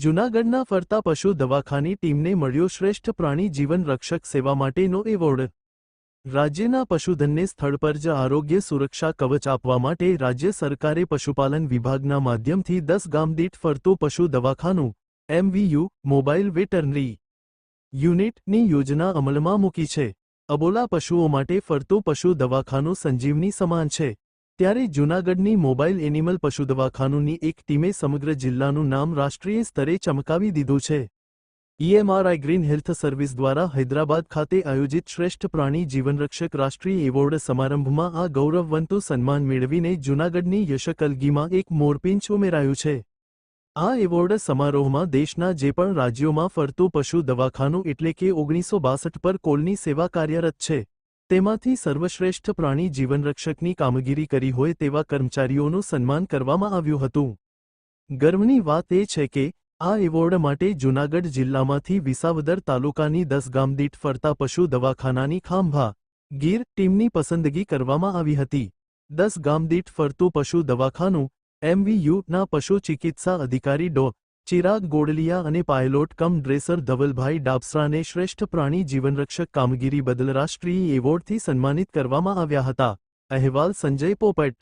જૂનાગઢના ફરતા પશુ દવાખાની ટીમને મળ્યો શ્રેષ્ઠ પ્રાણી જીવન રક્ષક સેવા માટેનો એવોર્ડ. રાજ્યના પશુધનને સ્થળ પર જ આરોગ્ય સુરક્ષા કવચ આપવા માટે રાજ્ય સરકારે પશુપાલન વિભાગના માધ્યમથી દસ ગામ દીઠ ફરતું પશુ દવાખાનું, એમવીયુ, મોબાઈલ વેટરનરી યુનિટની યોજના અમલમાં મૂકી છે. અબોલા પશુઓ માટે ફરતું પશુ દવાખાનું સંજીવની સમાન છે. ત્યારે જૂનાગઢની મોબાઈલ એનિમલ પશુ દવાખાનુંની એક ટીમે સમગ્ર જિલ્લાનું નામ રાષ્ટ્રીય સ્તરે ચમકાવી દીધું છે. ઈએમઆરઆઈ ગ્રીન હેલ્થ સર્વિસ દ્વારા હૈદરાબાદ ખાતે આયોજિત શ્રેષ્ઠ પ્રાણી જીવનરક્ષક રાષ્ટ્રીય એવોર્ડ સમારંભમાં આ ગૌરવવંતું સન્માન મેળવીને જૂનાગઢની યશકલગીમાં એક મોરપિંચ ઉમેરાયું છે. આ એવોર્ડ સમારોહમાં દેશના જે પણ રાજ્યોમાં ફરતું પશુ દવાખાનું એટલે કે ઓગણીસો બાસઠ પર કોલની સેવા કાર્યરત છે. તેમાંથી સર્વશ્રેષ્ઠ પ્રાણી જીવનરક્ષકની કામગીરી કરી હોય તેવા કર્મચારીઓનું સન્માન કરવામાં આવ્યું હતું. ગર્વની વાત એ છે કે, આ એવોર્ડ માટે જૂનાગઢ જિલ્લામાંથી વિસાવદર તાલુકાની દસ ગામ દીઠ ફરતા પશુ દવાખાનાની ખાંભા, ગીર ટીમની પસંદગી કરવામાં આવી હતી. દસ ગામ દીઠ ફરતું પશુ દવાખાનું એમવીયુના પશુ ચિકિત્સા અધિકારી ડો. ચિરાગ ગોડલિયા અને પાયલોટ કમ ડ્રેસર ધવલભાઈ ડાબસરાને શ્રેષ્ઠ પ્રાણી જીવનરક્ષક કામગીરી બદલ રાષ્ટ્રીય એવોર્ડથી સન્માનિત કરવામાં આવ્યા હતા. અહેવાલ સંજય પોપટ.